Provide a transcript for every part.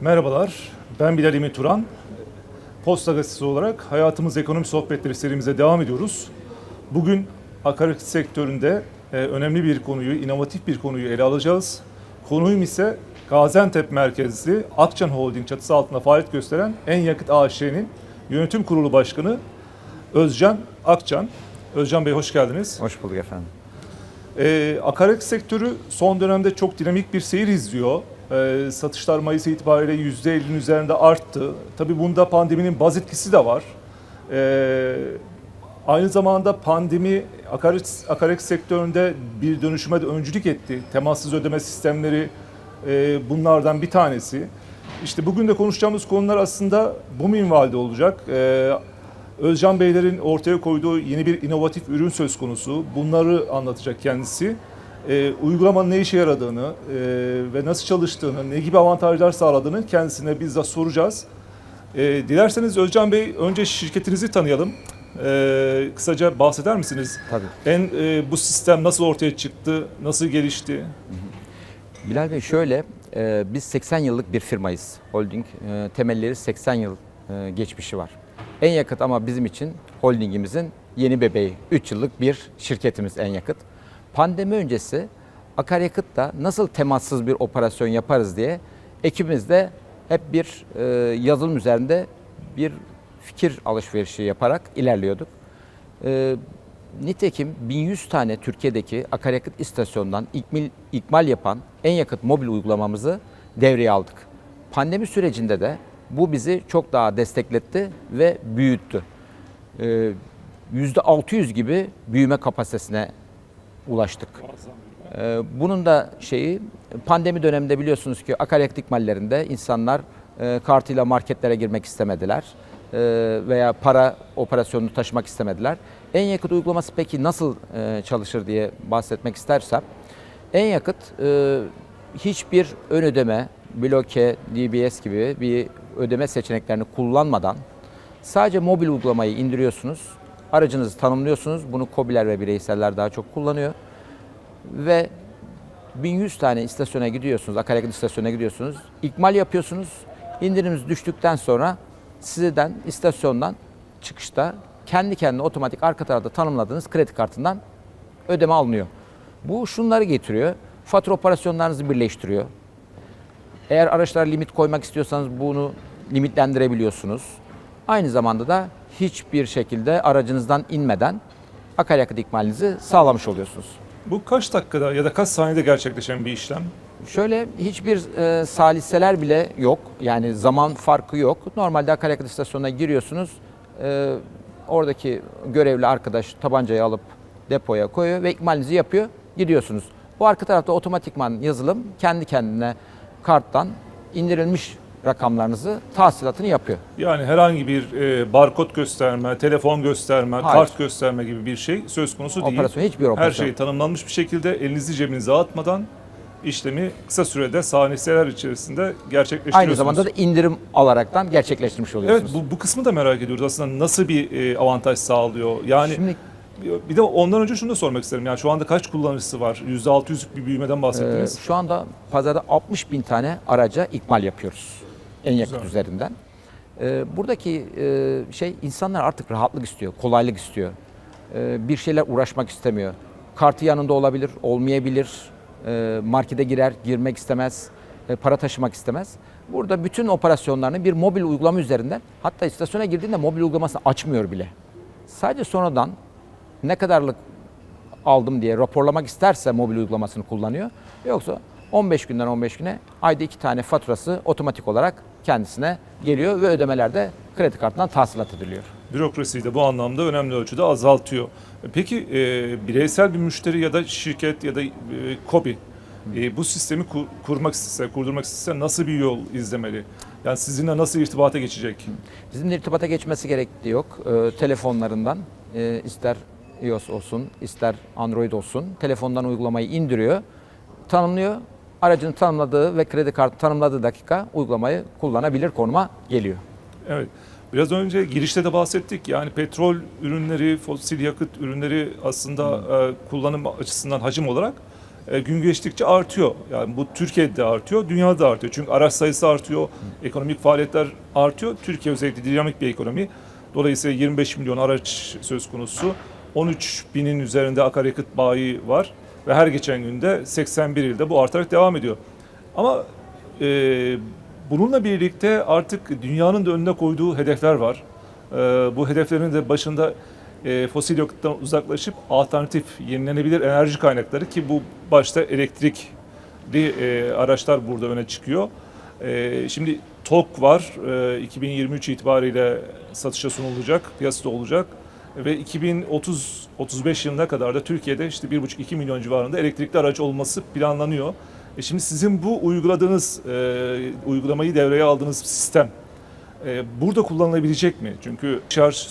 Merhabalar, ben Bilal Emin Turan. Posta Gazetesi olarak Hayatımız Ekonomi Sohbetleri serimize devam ediyoruz. Bugün akaryakıt sektöründe e, önemli bir konuyu, inovatif bir konuyu ele alacağız. Konuyum ise Gaziantep merkezli Akçan Holding çatısı altında faaliyet gösteren En Yakıt AŞ'nin yönetim kurulu başkanı Özcan Akçan. Özcan Bey hoş geldiniz. Hoş bulduk efendim. Ee, akaryakıt sektörü son dönemde çok dinamik bir seyir izliyor. Ee, satışlar Mayıs itibariyle %50'nin üzerinde arttı. Tabii bunda pandeminin baz etkisi de var. Ee, aynı zamanda pandemi akaryakıt, akaryakıt sektöründe bir dönüşüme de öncülük etti. Temassız ödeme sistemleri e, bunlardan bir tanesi. İşte bugün de konuşacağımız konular aslında bu minvalde olacak. Ee, Özcan Beylerin ortaya koyduğu yeni bir inovatif ürün söz konusu. Bunları anlatacak kendisi. Ee, uygulamanın ne işe yaradığını e, ve nasıl çalıştığını, ne gibi avantajlar sağladığını kendisine bizzat soracağız. Ee, dilerseniz Özcan Bey önce şirketinizi tanıyalım. Ee, kısaca bahseder misiniz? Tabii. En e, bu sistem nasıl ortaya çıktı, nasıl gelişti? Bilal Bey şöyle, e, biz 80 yıllık bir firmayız. Holding e, temelleri 80 yıl e, geçmişi var. En yakıt ama bizim için holdingimizin yeni bebeği. 3 yıllık bir şirketimiz en yakıt. Pandemi öncesi akaryakıtta nasıl temassız bir operasyon yaparız diye ekibimizde hep bir e, yazılım üzerinde bir fikir alışverişi yaparak ilerliyorduk. E, nitekim 1100 tane Türkiye'deki akaryakıt istasyonundan ikmal, ikmal yapan en yakıt mobil uygulamamızı devreye aldık. Pandemi sürecinde de bu bizi çok daha destekletti ve büyüttü. Ee, %600 gibi büyüme kapasitesine ulaştık. Ee, Bunun da şeyi pandemi döneminde biliyorsunuz ki akaryakıt ikmallerinde insanlar e, kartıyla marketlere girmek istemediler E, veya para operasyonunu taşımak istemediler. En yakıt uygulaması peki nasıl e, çalışır diye bahsetmek istersem en yakıt hiçbir ön ödeme, bloke, DBS gibi bir ödeme seçeneklerini kullanmadan sadece mobil uygulamayı indiriyorsunuz, aracınızı tanımlıyorsunuz. Bunu kobiler ve bireyseller daha çok kullanıyor ve 1100 tane istasyona gidiyorsunuz, akaryakıt istasyonuna gidiyorsunuz. İkmal yapıyorsunuz. İndiriminiz düştükten sonra sizden istasyondan çıkışta kendi kendine otomatik arka tarafta tanımladığınız kredi kartından ödeme alınıyor. Bu şunları getiriyor. Fatura operasyonlarınızı birleştiriyor. Eğer araçlara limit koymak istiyorsanız bunu limitlendirebiliyorsunuz. Aynı zamanda da hiçbir şekilde aracınızdan inmeden akaryakıt ikmalinizi sağlamış oluyorsunuz. Bu kaç dakikada ya da kaç saniyede gerçekleşen bir işlem? Şöyle hiçbir e, saliseler bile yok. Yani zaman farkı yok. Normalde akaryakıt istasyonuna giriyorsunuz. E, oradaki görevli arkadaş tabancayı alıp depoya koyuyor ve ikmalinizi yapıyor. Gidiyorsunuz. Bu arka tarafta otomatikman yazılım kendi kendine karttan indirilmiş rakamlarınızı tahsilatını yapıyor. Yani herhangi bir e, barkod gösterme, telefon gösterme, Hayır. kart gösterme gibi bir şey söz konusu değil. Operasyon hiçbir Her operasyon. şey tanımlanmış bir şekilde elinizi cebinize atmadan işlemi kısa sürede saniyeler içerisinde gerçekleştiriyorsunuz. Aynı zamanda da indirim alaraktan gerçekleştirmiş Evet oluyorsunuz. bu, bu kısmı da merak ediyoruz aslında nasıl bir e, avantaj sağlıyor? Yani Şimdi bir de ondan önce şunu da sormak isterim. Yani şu anda kaç kullanıcısı var? %600'lük bir büyümeden Ee, bahsettiniz. şu anda pazarda 60 bin tane araca ikmal yapıyoruz. En yakıt Güzel. üzerinden. Ee, buradaki e, şey insanlar artık rahatlık istiyor, kolaylık istiyor. Ee, bir şeyler uğraşmak istemiyor. Kartı yanında olabilir, olmayabilir. Ee, markete girer, girmek istemez, e, para taşımak istemez. Burada bütün operasyonlarını bir mobil uygulama üzerinden, hatta istasyona girdiğinde mobil uygulamasını açmıyor bile. Sadece sonradan ne kadarlık aldım diye raporlamak isterse mobil uygulamasını kullanıyor. Yoksa 15 günden 15 güne ayda iki tane faturası otomatik olarak kendisine geliyor ve ödemelerde kredi kartından tahsilat ediliyor. Bürokrasiyi de bu anlamda önemli ölçüde azaltıyor. Peki e, bireysel bir müşteri ya da şirket ya da e, KOBİ e, bu sistemi ku- kurmak istese, kurdurmak istese nasıl bir yol izlemeli? Yani sizinle nasıl irtibata geçecek? Bizim de irtibata geçmesi gerektiği yok. Ee, telefonlarından e, ister iOS olsun ister Android olsun telefondan uygulamayı indiriyor, tanımlıyor. Aracını tanımladığı ve kredi kartı tanımladığı dakika uygulamayı kullanabilir konuma geliyor. Evet. Biraz önce girişte de bahsettik. Yani petrol ürünleri, fosil yakıt ürünleri aslında e, kullanım açısından hacim olarak e, gün geçtikçe artıyor. Yani bu Türkiye'de de artıyor, dünyada da artıyor. Çünkü araç sayısı artıyor, ekonomik faaliyetler artıyor. Türkiye özellikle dinamik bir ekonomi. Dolayısıyla 25 milyon araç söz konusu. 13 binin üzerinde akaryakıt bayi var ve her geçen günde 81 ilde bu artarak devam ediyor. Ama e, bununla birlikte artık dünyanın da önüne koyduğu hedefler var. E, bu hedeflerin de başında e, fosil yakıttan uzaklaşıp alternatif yenilenebilir enerji kaynakları ki bu başta elektrikli e, araçlar burada öne çıkıyor. E, şimdi TOK var. E, 2023 itibariyle satışa sunulacak, piyasada olacak ve 2030-35 yılına kadar da Türkiye'de işte 1,5-2 milyon civarında elektrikli araç olması planlanıyor. E şimdi sizin bu uyguladığınız, e, uygulamayı devreye aldığınız sistem e, burada kullanılabilecek mi? Çünkü şarj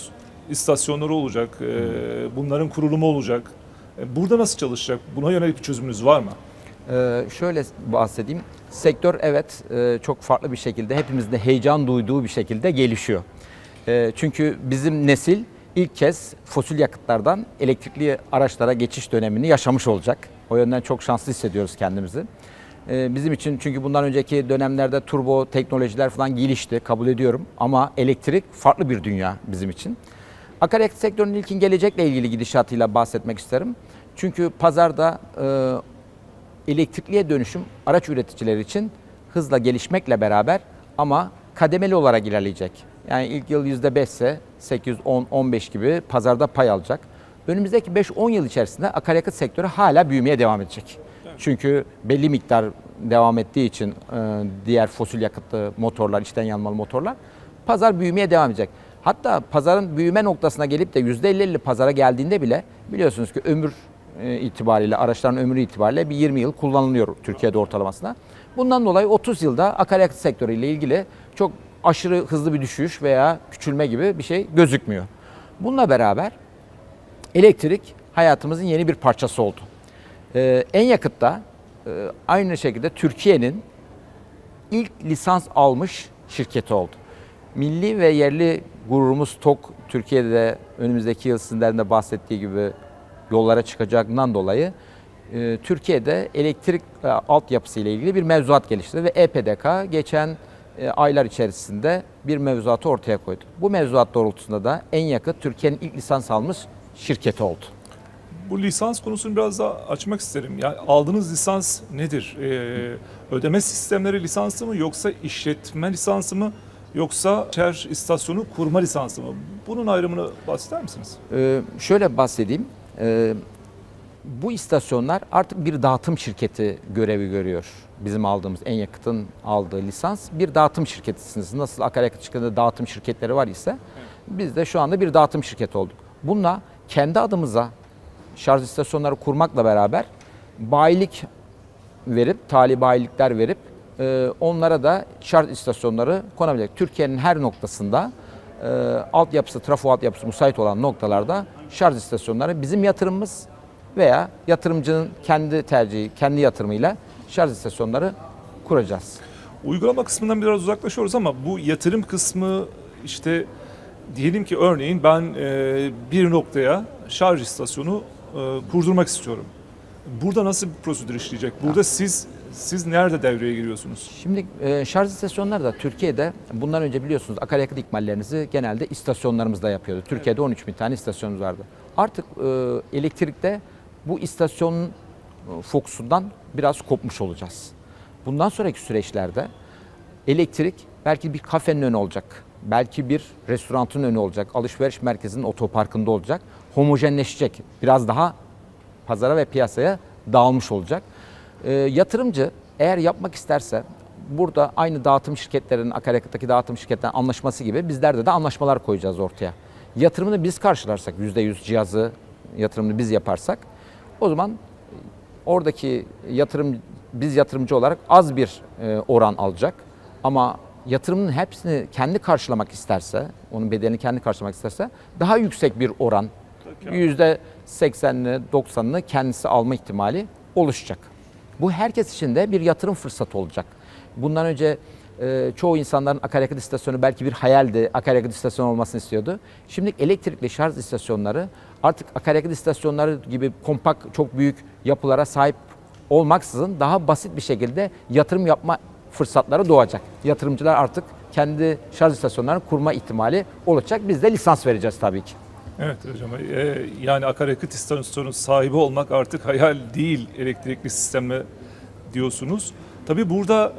istasyonları olacak, e, bunların kurulumu olacak. E, burada nasıl çalışacak? Buna yönelik bir çözümünüz var mı? Ee, şöyle bahsedeyim. Sektör evet e, çok farklı bir şekilde hepimizin de heyecan duyduğu bir şekilde gelişiyor. E, çünkü bizim nesil ilk kez fosil yakıtlardan elektrikli araçlara geçiş dönemini yaşamış olacak. O yönden çok şanslı hissediyoruz kendimizi. E, bizim için çünkü bundan önceki dönemlerde turbo teknolojiler falan gelişti kabul ediyorum. Ama elektrik farklı bir dünya bizim için. Akaryakıt sektörünün ilkin gelecekle ilgili gidişatıyla bahsetmek isterim. Çünkü pazarda e, elektrikliye dönüşüm araç üreticileri için hızla gelişmekle beraber ama kademeli olarak ilerleyecek. Yani ilk yıl %5 ise 8, 10, 15 gibi pazarda pay alacak. Önümüzdeki 5-10 yıl içerisinde akaryakıt sektörü hala büyümeye devam edecek. Çünkü belli miktar devam ettiği için e, diğer fosil yakıtlı motorlar, içten yanmalı motorlar pazar büyümeye devam edecek. Hatta pazarın büyüme noktasına gelip de %50-50 pazara geldiğinde bile biliyorsunuz ki ömür e, itibariyle, araçların ömrü itibariyle bir 20 yıl kullanılıyor Türkiye'de ortalamasına. Bundan dolayı 30 yılda akaryakıt sektörüyle ilgili çok aşırı hızlı bir düşüş veya küçülme gibi bir şey gözükmüyor. Bununla beraber elektrik hayatımızın yeni bir parçası oldu. Ee, en yakıtta e, aynı şekilde Türkiye'nin ilk lisans almış şirketi oldu. Milli ve yerli gururumuz TOK Türkiye'de de önümüzdeki yıl sizlerin bahsettiği gibi yollara çıkacağından dolayı e, Türkiye'de elektrik e, altyapısı ile ilgili bir mevzuat geliştirdi ve EPDK geçen e, aylar içerisinde bir mevzuatı ortaya koydu. Bu mevzuat doğrultusunda da en yakıt Türkiye'nin ilk lisans almış şirketi oldu. Bu lisans konusunu biraz daha açmak isterim. Yani aldığınız lisans nedir? Ee, ödeme sistemleri lisansı mı yoksa işletme lisansı mı yoksa şarj istasyonu kurma lisansı mı? Bunun ayrımını bahseder misiniz? Ee, şöyle bahsedeyim. Ee, bu istasyonlar artık bir dağıtım şirketi görevi görüyor. Bizim aldığımız en yakıtın aldığı lisans bir dağıtım şirketisiniz. Nasıl akaryakıt şirketinde dağıtım şirketleri var ise biz de şu anda bir dağıtım şirketi olduk. Bununla kendi adımıza şarj istasyonları kurmakla beraber bayilik verip, tali bayilikler verip e, onlara da şarj istasyonları konabilecek. Türkiye'nin her noktasında e, altyapısı, trafo altyapısı müsait olan noktalarda şarj istasyonları bizim yatırımımız veya yatırımcının kendi tercihi, kendi yatırımıyla şarj istasyonları kuracağız. Uygulama kısmından biraz uzaklaşıyoruz ama bu yatırım kısmı işte diyelim ki örneğin ben e, bir noktaya şarj istasyonu e, kurdurmak istiyorum. Burada nasıl bir prosedür işleyecek? Burada siz siz nerede devreye giriyorsunuz? Şimdi e, şarj istasyonları da Türkiye'de bundan önce biliyorsunuz akaryakıt ikmallerinizi genelde istasyonlarımızda yapıyordu. Türkiye'de 13 bin tane istasyonumuz vardı. Artık e, elektrikte bu istasyonun e, fokusundan biraz kopmuş olacağız. Bundan sonraki süreçlerde elektrik belki bir kafenin önü olacak. Belki bir restoranın önü olacak. Alışveriş merkezinin otoparkında olacak. Homojenleşecek. Biraz daha pazara ve piyasaya dağılmış olacak. E, yatırımcı eğer yapmak isterse burada aynı dağıtım şirketlerinin akaryakıttaki dağıtım şirketlerinin anlaşması gibi bizler de, de anlaşmalar koyacağız ortaya. Yatırımını biz karşılarsak %100 cihazı yatırımını biz yaparsak o zaman oradaki yatırım biz yatırımcı olarak az bir e, oran alacak ama yatırımın hepsini kendi karşılamak isterse, onun bedelini kendi karşılamak isterse daha yüksek bir oran yüzde 80'ini 90'ını kendisi alma ihtimali oluşacak. Bu herkes için de bir yatırım fırsatı olacak. Bundan önce e, çoğu insanların akaryakıt istasyonu belki bir hayaldi. Akaryakıt istasyonu olmasını istiyordu. Şimdi elektrikli şarj istasyonları artık akaryakıt istasyonları gibi kompakt çok büyük yapılara sahip olmaksızın daha basit bir şekilde yatırım yapma fırsatları doğacak. Yatırımcılar artık kendi şarj istasyonlarını kurma ihtimali olacak. Biz de lisans vereceğiz tabii ki. Evet hocam. e, yani akaryakıt istasyonu sahibi olmak artık hayal değil elektrikli sistemle diyorsunuz. Tabii burada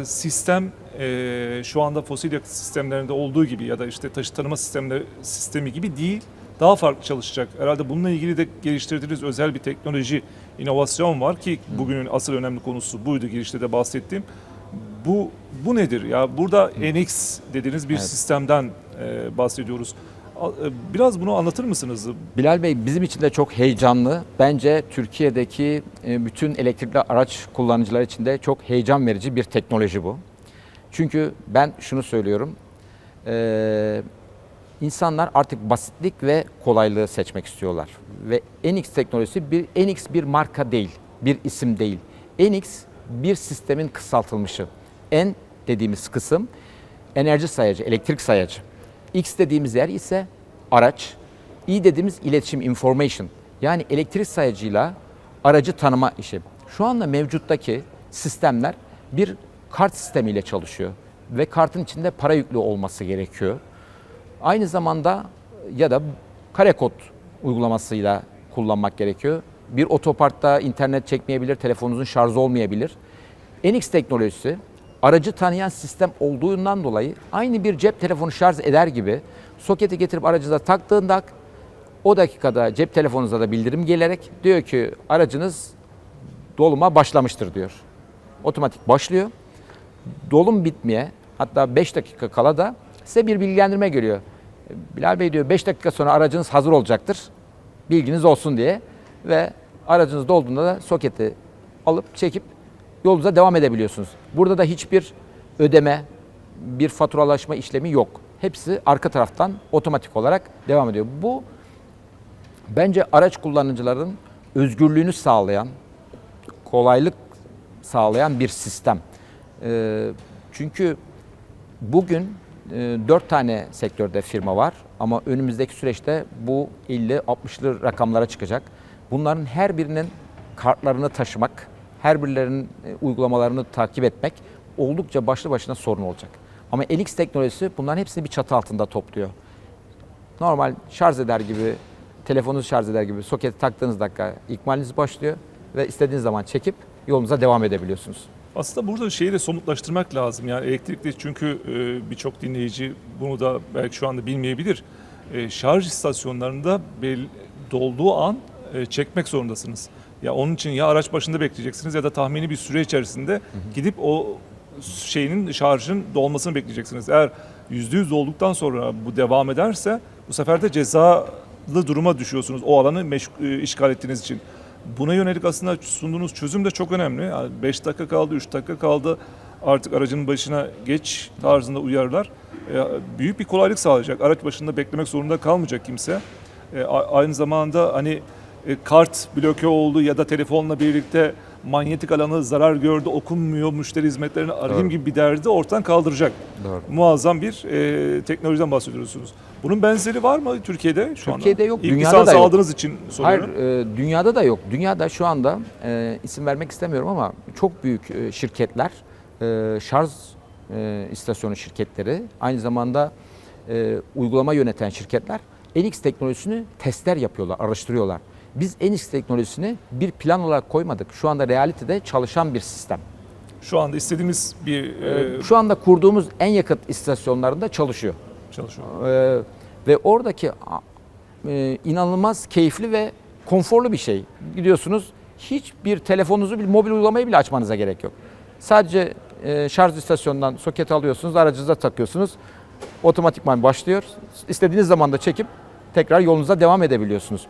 e, sistem e, şu anda fosil yakıt sistemlerinde olduğu gibi ya da işte taşıt tanıma sistemleri sistemi gibi değil. Daha farklı çalışacak. Herhalde bununla ilgili de geliştirdiğiniz özel bir teknoloji, inovasyon var ki bugünün asıl önemli konusu buydu girişte de bahsettiğim. Bu bu nedir? Ya burada NX dediğiniz bir Evet. sistemden e, bahsediyoruz. E, Biraz bunu anlatır mısınız? Bilal Bey bizim için de çok heyecanlı. Bence Türkiye'deki e, bütün elektrikli araç kullanıcılar için de çok heyecan verici bir teknoloji bu. Çünkü ben şunu söylüyorum. e, insanlar artık basitlik ve kolaylığı seçmek istiyorlar. Ve NX teknolojisi bir NX bir marka değil, bir isim değil. NX bir sistemin kısaltılmışı. N dediğimiz kısım enerji sayacı, elektrik sayacı. X dediğimiz yer ise araç. I dediğimiz iletişim, information. Yani elektrik sayacıyla aracı tanıma işi. Şu anda mevcuttaki sistemler bir kart sistemiyle çalışıyor ve kartın içinde para yüklü olması gerekiyor. Aynı zamanda ya da kare kod uygulamasıyla kullanmak gerekiyor. Bir otoparkta internet çekmeyebilir, telefonunuzun şarjı olmayabilir. NX teknolojisi aracı tanıyan sistem olduğundan dolayı aynı bir cep telefonu şarj eder gibi soketi getirip aracınıza taktığında o dakikada cep telefonunuza da bildirim gelerek diyor ki aracınız doluma başlamıştır diyor. Otomatik başlıyor. Dolum bitmeye hatta 5 dakika kala da size bir bilgilendirme geliyor. Bilal Bey diyor 5 dakika sonra aracınız hazır olacaktır. Bilginiz olsun diye ve aracınız dolduğunda da soketi alıp çekip yolunuza devam edebiliyorsunuz. Burada da hiçbir ödeme, bir faturalaşma işlemi yok. Hepsi arka taraftan otomatik olarak devam ediyor. Bu bence araç kullanıcıların özgürlüğünü sağlayan, kolaylık sağlayan bir sistem. Ee, çünkü bugün e, 4 tane sektörde firma var ama önümüzdeki süreçte bu 50-60'lı rakamlara çıkacak. Bunların her birinin kartlarını taşımak, her birilerinin e, uygulamalarını takip etmek oldukça başlı başına sorun olacak. Ama NX teknolojisi bunların hepsini bir çatı altında topluyor. Normal şarj eder gibi, telefonunuzu şarj eder gibi soketi taktığınız dakika ikmaliniz başlıyor ve istediğiniz zaman çekip yolunuza devam edebiliyorsunuz. Aslında burada şeyi de somutlaştırmak lazım. Yani elektrikli çünkü e, birçok dinleyici bunu da belki şu anda bilmeyebilir. E, şarj istasyonlarında dolduğu an çekmek zorundasınız. Ya onun için ya araç başında bekleyeceksiniz ya da tahmini bir süre içerisinde gidip o şeyinin şarjın dolmasını bekleyeceksiniz. Eğer %100 dolduktan sonra bu devam ederse bu sefer de cezalı duruma düşüyorsunuz o alanı e, işgal ettiğiniz için. Buna yönelik aslında sunduğunuz çözüm de çok önemli. 5 dakika kaldı, 3 dakika kaldı. Artık aracın başına geç tarzında uyarılar. E, büyük bir kolaylık sağlayacak. Araç başında beklemek zorunda kalmayacak kimse. E, aynı zamanda hani kart bloke oldu ya da telefonla birlikte manyetik alanı zarar gördü, okunmuyor, müşteri hizmetlerini arayayım Doğru. gibi bir derdi ortadan kaldıracak. Doğru. Muazzam bir e, teknolojiden bahsediyorsunuz. Bunun benzeri var mı Türkiye'de şu anda? Türkiye'de yok, İlk dünyada da yok. aldığınız için Hayır, soruyorum. e, dünyada da yok. Dünyada şu anda e, isim vermek istemiyorum ama çok büyük e, şirketler, e, şarj e, istasyonu şirketleri, aynı zamanda e, uygulama yöneten şirketler NX teknolojisini testler yapıyorlar, araştırıyorlar. Biz NX teknolojisini bir plan olarak koymadık. Şu anda realitede çalışan bir sistem. Şu anda istediğimiz bir e, E, Şu anda kurduğumuz en yakıt istasyonlarında çalışıyor. çalışıyor. Ee, ve oradaki e, inanılmaz keyifli ve konforlu bir şey. Gidiyorsunuz hiçbir telefonunuzu bir mobil uygulamayı bile açmanıza gerek yok. Sadece e, şarj istasyonundan soket alıyorsunuz, aracınıza takıyorsunuz. Otomatikman başlıyor. İstediğiniz zaman da çekip tekrar yolunuza devam edebiliyorsunuz.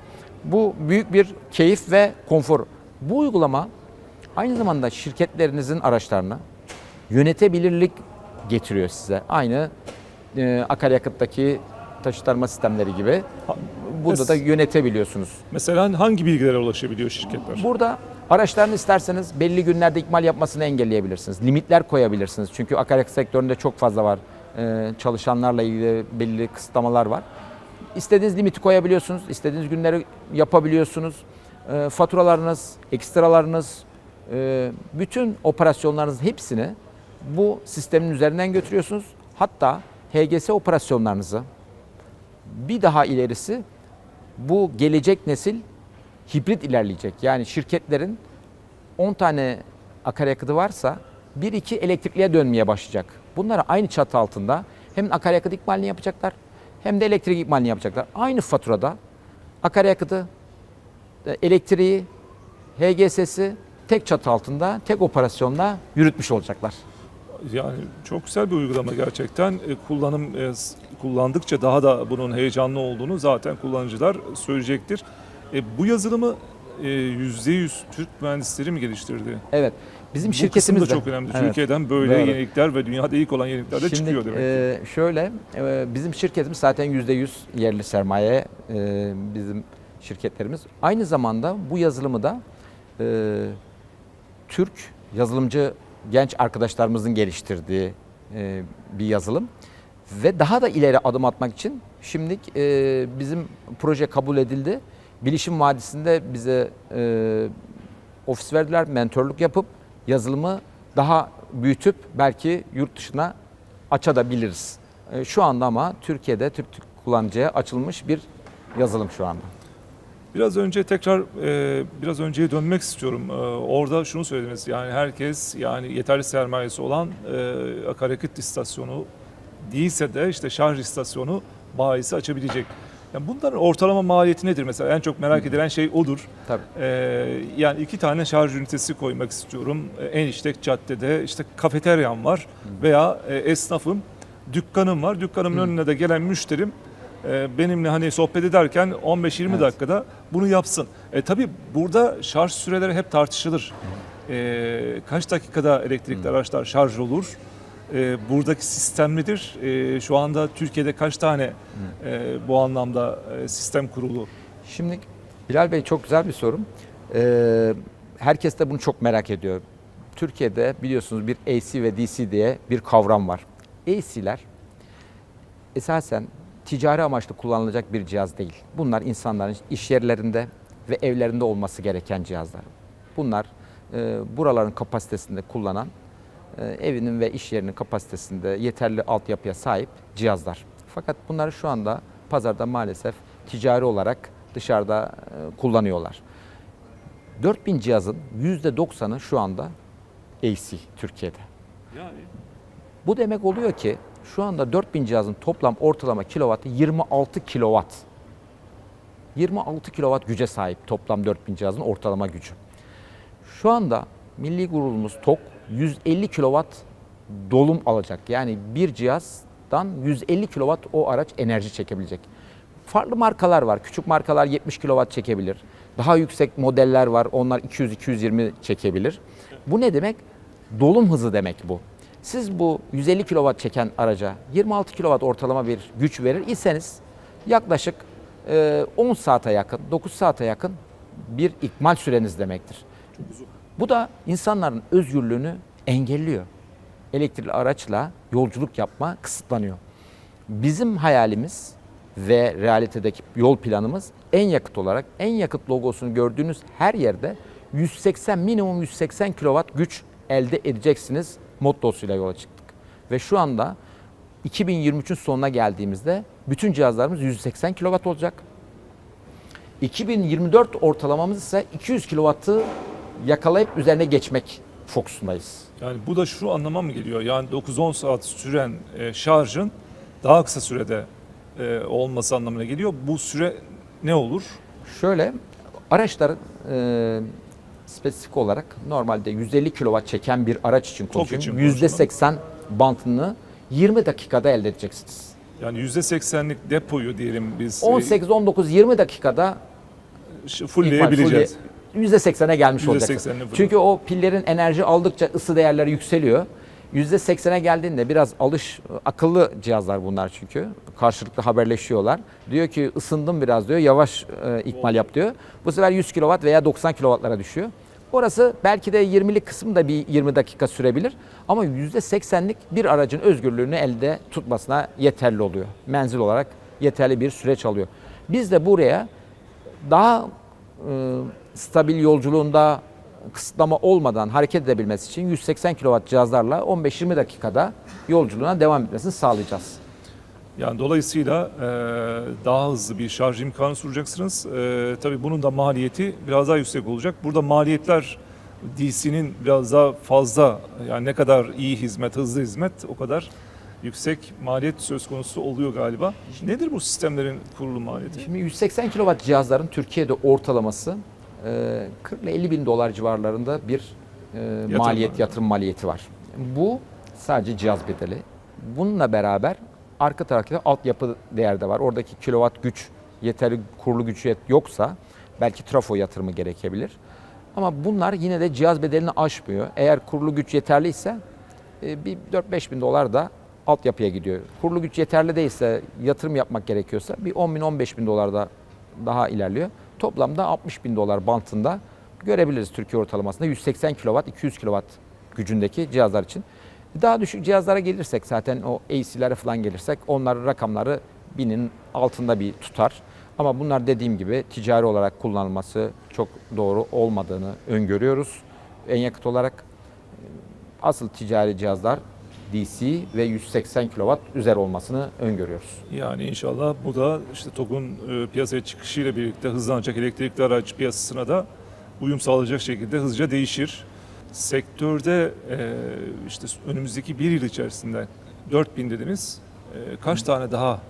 Bu büyük bir keyif ve konfor. Bu uygulama aynı zamanda şirketlerinizin araçlarını yönetebilirlik getiriyor size. Aynı e, akaryakıttaki taşıtlarma sistemleri gibi. Burada da yönetebiliyorsunuz. Mesela hangi bilgilere ulaşabiliyor şirketler? Burada araçlarını isterseniz belli günlerde ikmal yapmasını engelleyebilirsiniz. Limitler koyabilirsiniz. Çünkü akaryakıt sektöründe çok fazla var. E, çalışanlarla ilgili belli kısıtlamalar var. İstediğiniz limiti koyabiliyorsunuz. istediğiniz günleri yapabiliyorsunuz. E, faturalarınız, ekstralarınız e, bütün operasyonlarınızın hepsini bu sistemin üzerinden götürüyorsunuz. Hatta HGS operasyonlarınızı bir daha ilerisi bu gelecek nesil hibrit ilerleyecek. Yani şirketlerin 10 tane akaryakıtı varsa 1-2 elektrikliye dönmeye başlayacak. Bunları aynı çatı altında hem akaryakıt ikmalini yapacaklar hem de elektrik ikmalini yapacaklar. Aynı faturada akaryakıtı, e, elektriği, HGS'si tek çatı altında, tek operasyonla yürütmüş olacaklar. Yani çok güzel bir uygulama gerçekten. E, Kullanım e, kullandıkça daha da bunun heyecanlı olduğunu zaten kullanıcılar söyleyecektir. Bu yazılımı e, %100 Türk mühendisleri mi geliştirdi? Evet. Bizim bu şirketimiz de çok önemli. Evet. Türkiye'den böyle Doğru. yenilikler ve dünyada ilk olan yenilikler de Şimdi çıkıyor demek. ki. e, şöyle e, bizim şirketimiz zaten %100 yerli sermaye e, bizim şirketlerimiz. Aynı zamanda bu yazılımı da e, Türk yazılımcı genç arkadaşlarımızın geliştirdiği e, bir yazılım. Ve daha da ileri adım atmak için şimdi e, bizim proje kabul edildi. Bilişim Vadisi'nde bize e, ofis verdiler, mentorluk yapıp yazılımı daha büyütüp belki yurt dışına açabiliriz. E, Şu anda ama Türkiye'de Türk kullanıcıya açılmış bir yazılım şu anda. Biraz önce tekrar e, biraz önceye dönmek istiyorum. E, orada şunu söylediniz. Yani herkes yani yeterli sermayesi olan e, akaryakıt istasyonu değilse de işte şarj istasyonu bayisi açabilecek. Yani bunların ortalama maliyeti nedir mesela? En çok merak edilen şey odur. Tabii. E, yani iki tane şarj ünitesi koymak istiyorum. E, en işlek caddede işte kafeteryam var veya e, esnafım, dükkanım var. Dükkanımın önüne de gelen müşterim e, benimle hani sohbet ederken 15-20 Evet. dakikada bunu yapsın. E, tabii burada şarj süreleri hep tartışılır. E, kaç dakikada elektrikli araçlar şarj olur? E, buradaki sistem nedir? E, şu anda Türkiye'de kaç tane e, bu anlamda e, sistem kurulu? Şimdi Bilal Bey çok güzel bir sorum. Ee, herkes de bunu çok merak ediyor. Türkiye'de biliyorsunuz bir AC ve DC diye bir kavram var. AC'ler esasen ticari amaçlı kullanılacak bir cihaz değil. Bunlar insanların iş yerlerinde ve evlerinde olması gereken cihazlar. Bunlar e, buraların kapasitesinde kullanan e, evinin ve iş yerinin kapasitesinde yeterli altyapıya sahip cihazlar. Fakat bunları şu anda pazarda maalesef ticari olarak dışarıda e, kullanıyorlar. 4000 cihazın %90'ı şu anda AC Türkiye'de. Yani Bu demek oluyor ki şu anda 4000 cihazın toplam ortalama kilovatı 26 kilovat. 26 kilovat güce sahip toplam 4000 cihazın ortalama gücü. Şu anda milli gururumuz TOK 150 kilovat dolum alacak. Yani bir cihazdan 150 kilovat o araç enerji çekebilecek. Farklı markalar var. Küçük markalar 70 kilovat çekebilir. Daha yüksek modeller var. Onlar 200-220 çekebilir. Bu ne demek? Dolum hızı demek bu. Siz bu 150 kilovat çeken araca 26 kilovat ortalama bir güç verir iseniz yaklaşık e, 10 saate yakın, 9 saate yakın bir ikmal süreniz demektir. Bu da insanların özgürlüğünü engelliyor. Elektrikli araçla yolculuk yapma kısıtlanıyor. Bizim hayalimiz ve realitedeki yol planımız en yakıt olarak en yakıt logosunu gördüğünüz her yerde 180 minimum 180 kW güç elde edeceksiniz mottosuyla yola çıktık. Ve şu anda 2023'ün sonuna geldiğimizde bütün cihazlarımız 180 kW olacak. 2024 ortalamamız ise 200 kW'ı yakalayıp üzerine geçmek fokusundayız. Yani bu da şu anlama mı geliyor? Yani 9-10 saat süren e, şarjın daha kısa sürede e, olması anlamına geliyor. Bu süre ne olur? Şöyle araçların e, spesifik olarak normalde 150 kW çeken bir araç için konuşuyorum. için %80 bantını 20 dakikada elde edeceksiniz. Yani %80'lik depoyu diyelim biz e, 18, 19, 20 dakikada ş- fullleyebileceğiz. İkmal full- %80'e gelmiş %80'ine olacaksınız. full. Çünkü o pillerin enerji aldıkça ısı değerleri yükseliyor. %80'e geldiğinde biraz alış akıllı cihazlar bunlar çünkü. Karşılıklı haberleşiyorlar. Diyor ki ısındım biraz diyor. Yavaş e, ikmal yap diyor. Bu sefer 100 kW veya 90 kW'lara düşüyor. Orası belki de 20'lik kısım da bir 20 dakika sürebilir. Ama %80'lik bir aracın özgürlüğünü elde tutmasına yeterli oluyor. Menzil olarak yeterli bir süreç alıyor. Biz de buraya daha e, stabil yolculuğunda kısıtlama olmadan hareket edebilmesi için 180 kW cihazlarla 15-20 dakikada yolculuğuna devam etmesini sağlayacağız. Yani dolayısıyla e, daha hızlı bir şarj imkanı sunacaksınız. E, tabii bunun da maliyeti biraz daha yüksek olacak. Burada maliyetler DC'nin biraz daha fazla yani ne kadar iyi hizmet, hızlı hizmet o kadar yüksek maliyet söz konusu oluyor galiba. Nedir bu sistemlerin kurulu maliyeti? Şimdi 180 kW cihazların Türkiye'de ortalaması 40 ile 50 bin dolar civarlarında bir e, maliyet, var. yatırım maliyeti var. Bu sadece cihaz bedeli. Bununla beraber arka tarafta altyapı değer de var. Oradaki kilowatt güç, yeterli kurulu güç yet- yoksa belki trafo yatırımı gerekebilir. Ama bunlar yine de cihaz bedelini aşmıyor. Eğer kurulu güç yeterliyse e, bir 4-5 bin dolar da altyapıya gidiyor. Kurulu güç yeterli değilse, yatırım yapmak gerekiyorsa bir 10 bin 15 bin dolar da daha ilerliyor. Toplamda 60 bin dolar bantında görebiliriz Türkiye ortalamasında 180 kW, 200 kW gücündeki cihazlar için. Daha düşük cihazlara gelirsek zaten o AC'lere falan gelirsek onların rakamları binin altında bir tutar. Ama bunlar dediğim gibi ticari olarak kullanılması çok doğru olmadığını öngörüyoruz. En yakıt olarak asıl ticari cihazlar DC ve 180 kW üzeri olmasını öngörüyoruz. Yani inşallah bu da işte TOG'un e, piyasaya çıkışıyla birlikte hızlanacak elektrikli araç piyasasına da uyum sağlayacak şekilde hızlıca değişir. Sektörde e, işte önümüzdeki bir yıl içerisinde 4000 dediniz. E, Kaç tane daha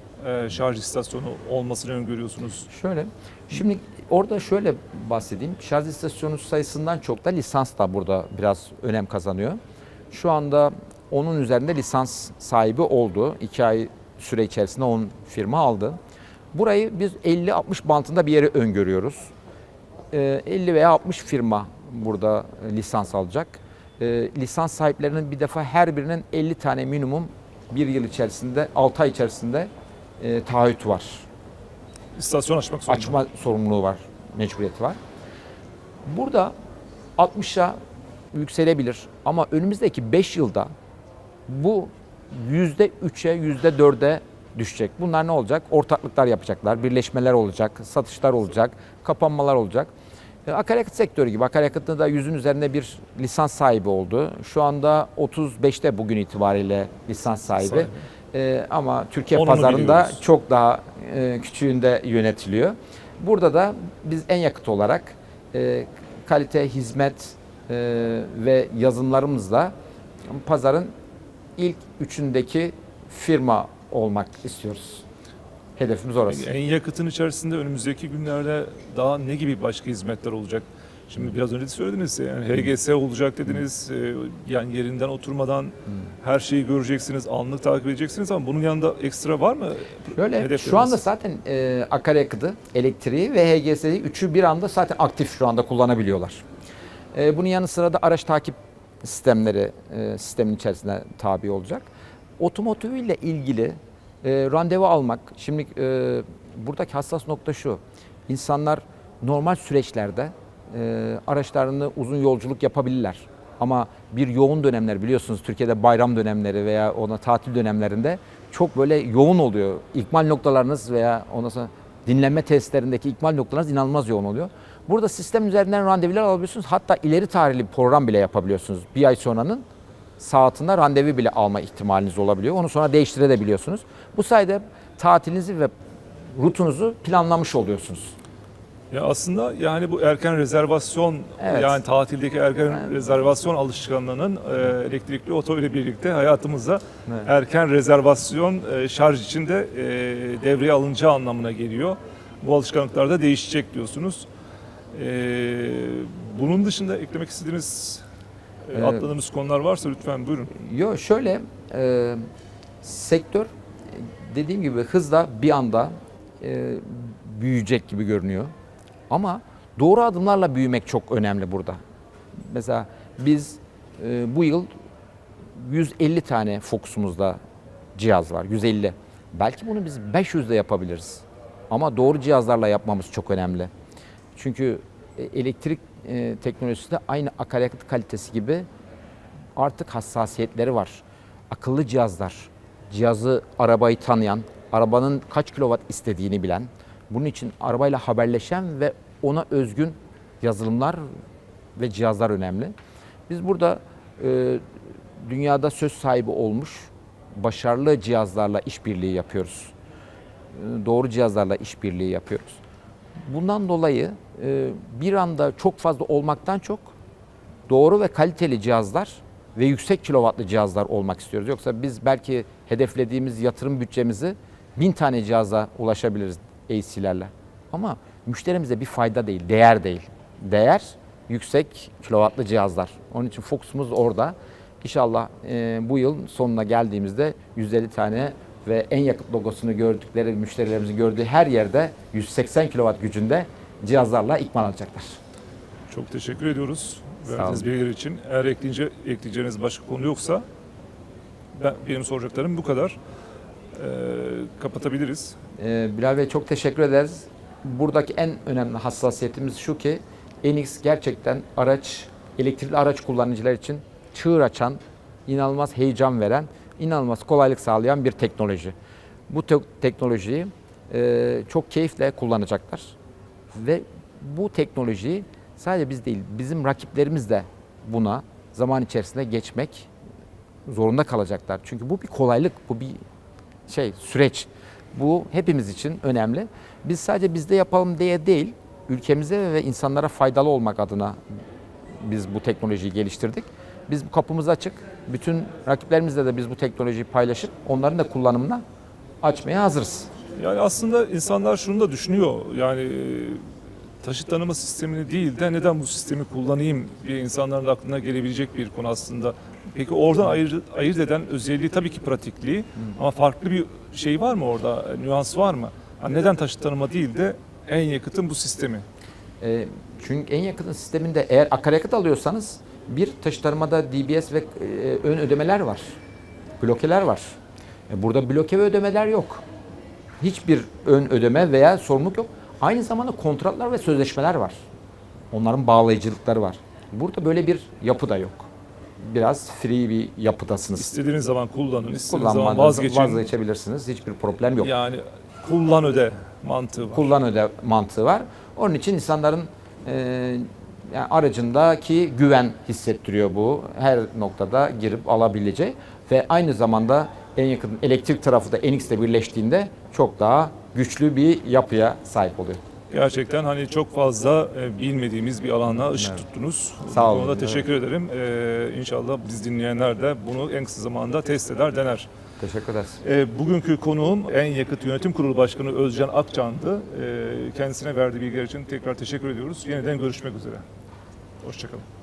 şarj istasyonu olmasını öngörüyorsunuz? Şöyle, şimdi orada şöyle bahsedeyim. Şarj istasyonu sayısından çok da lisans da burada biraz önem kazanıyor. Şu anda onun üzerinde lisans sahibi oldu. 2 ay süre içerisinde 10 firma aldı. Burayı biz 50-60 bantında bir yere öngörüyoruz. Ee, 50 veya 60 firma burada lisans alacak. Ee, lisans sahiplerinin bir defa her birinin 50 tane minimum bir yıl içerisinde, 6 ay içerisinde e, taahhüt var İstasyon açmak zorunda. açma sorumluluğu var, mecburiyeti var. Burada 60'a yükselebilir ama önümüzdeki 5 yılda bu %3'e, %4'e düşecek. Bunlar ne olacak? Ortaklıklar yapacaklar, birleşmeler olacak, satışlar olacak, kapanmalar olacak. E, Akaryakıt sektörü gibi. Akaryakıtta da yüzün üzerinde bir lisans sahibi oldu. Şu anda 35'te bugün itibariyle lisans sahibi. Sahibi. E, ama Türkiye Onunu pazarında biliyoruz. çok daha e, küçüğünde yönetiliyor. Burada da biz en yakıt olarak e, kalite, hizmet e, ve yazılımlarımızla pazarın ilk üçündeki firma olmak istiyoruz. Hedefimiz orası. En yakıtın içerisinde önümüzdeki günlerde daha ne gibi başka hizmetler olacak? Şimdi biraz önce de söylediniz yani HGS olacak dediniz. e, Yani yerinden oturmadan her şeyi göreceksiniz, anlık takip edeceksiniz ama bunun yanında ekstra var mı? Hedefleriniz? şu anda zaten e, akaryakıtı, elektriği ve HGS'yi üçü bir anda zaten aktif şu anda kullanabiliyorlar. E, bunun yanı sıra da araç takip sistemleri e, sistemin içerisinde tabi olacak. Otomotiv ile ilgili e, randevu almak, şimdi e, buradaki hassas nokta şu, insanlar normal süreçlerde e, araçlarını uzun yolculuk yapabilirler. Ama bir yoğun dönemler biliyorsunuz Türkiye'de bayram dönemleri veya ona tatil dönemlerinde çok böyle yoğun oluyor. İkmal noktalarınız veya ondan sonra dinlenme testlerindeki ikmal noktalarınız inanılmaz yoğun oluyor. Burada sistem üzerinden randevular alabiliyorsunuz. Hatta ileri tarihli bir program bile yapabiliyorsunuz. Bir ay sonranın saatinde randevu bile alma ihtimaliniz olabiliyor. Onu sonra değiştirebiliyorsunuz. Bu sayede tatilinizi ve rutunuzu planlamış oluyorsunuz. Ya aslında yani bu erken rezervasyon Evet. yani tatildeki erken rezervasyon alışkanlığının e, elektrikli oto ile birlikte hayatımıza Evet. erken rezervasyon e, şarj için de e, devreye alınacağı anlamına geliyor. Bu alışkanlıklar da değişecek diyorsunuz. E, bunun dışında eklemek istediğiniz e, Evet. atladığımız konular varsa lütfen buyurun. Yo şöyle e, sektör dediğim gibi hızla bir anda e, büyüyecek gibi görünüyor. Ama doğru adımlarla büyümek çok önemli burada. Mesela biz e, bu yıl 150 tane Fox'umuzda cihaz var. 150. Belki bunu biz 500'de yapabiliriz. Ama doğru cihazlarla yapmamız çok önemli. Çünkü e, elektrik e, teknolojisi de aynı akaryakıt kalitesi gibi artık hassasiyetleri var. Akıllı cihazlar, cihazı, arabayı tanıyan, arabanın kaç kilowatt istediğini bilen, bunun için arabayla haberleşen ve ona özgün yazılımlar ve cihazlar önemli. Biz burada e, dünyada söz sahibi olmuş başarılı cihazlarla işbirliği yapıyoruz. E, doğru cihazlarla işbirliği yapıyoruz. Bundan dolayı bir anda çok fazla olmaktan çok doğru ve kaliteli cihazlar ve yüksek kilovatlı cihazlar olmak istiyoruz. Yoksa biz belki hedeflediğimiz yatırım bütçemizi bin tane cihaza ulaşabiliriz AC'lerle. Ama müşterimize bir fayda değil, değer değil. Değer yüksek kilovatlı cihazlar. Onun için fokusumuz orada. İnşallah e, bu yıl sonuna geldiğimizde 150 tane ve en yakıt logosunu gördükleri müşterilerimizin gördüğü her yerde 180 kW gücünde cihazlarla ikmal alacaklar. Çok teşekkür ediyoruz verdiğiniz bilgiler için. Eğer ekleyince, ekleyeceğiniz başka konu yoksa ben, benim soracaklarım bu kadar. Ee, kapatabiliriz. Ee, Bilal Bey çok teşekkür ederiz. Buradaki en önemli hassasiyetimiz şu ki NX gerçekten araç, elektrikli araç kullanıcılar için çığır açan, inanılmaz heyecan veren, inanılmaz kolaylık sağlayan bir teknoloji. Bu te- teknolojiyi e, çok keyifle kullanacaklar. Ve bu teknolojiyi sadece biz değil, bizim rakiplerimiz de buna zaman içerisinde geçmek zorunda kalacaklar. Çünkü bu bir kolaylık, bu bir şey süreç. Bu hepimiz için önemli. Biz sadece bizde yapalım diye değil, ülkemize ve insanlara faydalı olmak adına biz bu teknolojiyi geliştirdik. Biz bu kapımız açık. Bütün rakiplerimizle de biz bu teknolojiyi paylaşıp onların da kullanımına açmaya hazırız. Yani aslında insanlar şunu da düşünüyor. Yani e, taşıt tanıma sistemini değil de neden bu sistemi kullanayım diye insanların aklına gelebilecek bir konu aslında. Peki oradan ayırt, ayırt eden özelliği tabii ki pratikliği ama farklı bir şey var mı orada? Nüans var mı? Ha, neden taşıt tanıma değil de en yakıtın bu sistemi? E, çünkü en yakın sisteminde eğer akaryakıt alıyorsanız bir taşıtlarımada DBS ve e, ön ödemeler var. Blokeler var. E, burada bloke ve ödemeler yok. Hiçbir ön ödeme veya sorumluluk yok. Aynı zamanda kontratlar ve sözleşmeler var. Onların bağlayıcılıkları var. Burada böyle bir yapı da yok. Biraz free bir yapıdasınız. İstediğiniz zaman kullanın, istediğiniz zaman vazgeçin. vazgeçebilirsiniz. Hiçbir problem yok. Yani kullan öde mantığı var. kullan öde mantığı var. Onun için insanların e, yani aracındaki güven hissettiriyor bu. Her noktada girip alabileceği ve aynı zamanda en yakın elektrik tarafı da NX ile birleştiğinde çok daha güçlü bir yapıya sahip oluyor. Gerçekten hani çok fazla e, bilmediğimiz bir alana ışık tuttunuz. Sağ olun. konuda teşekkür ederim. Ee, inşallah biz dinleyenler de bunu en kısa zamanda test eder, dener. Teşekkür ederiz. Ee, bugünkü konuğum En Yakıt Yönetim Kurulu Başkanı Özcan Akcan'dı. Ee, kendisine verdiği bilgiler için tekrar teşekkür ediyoruz. Yeniden görüşmek üzere. Hoşçakalın.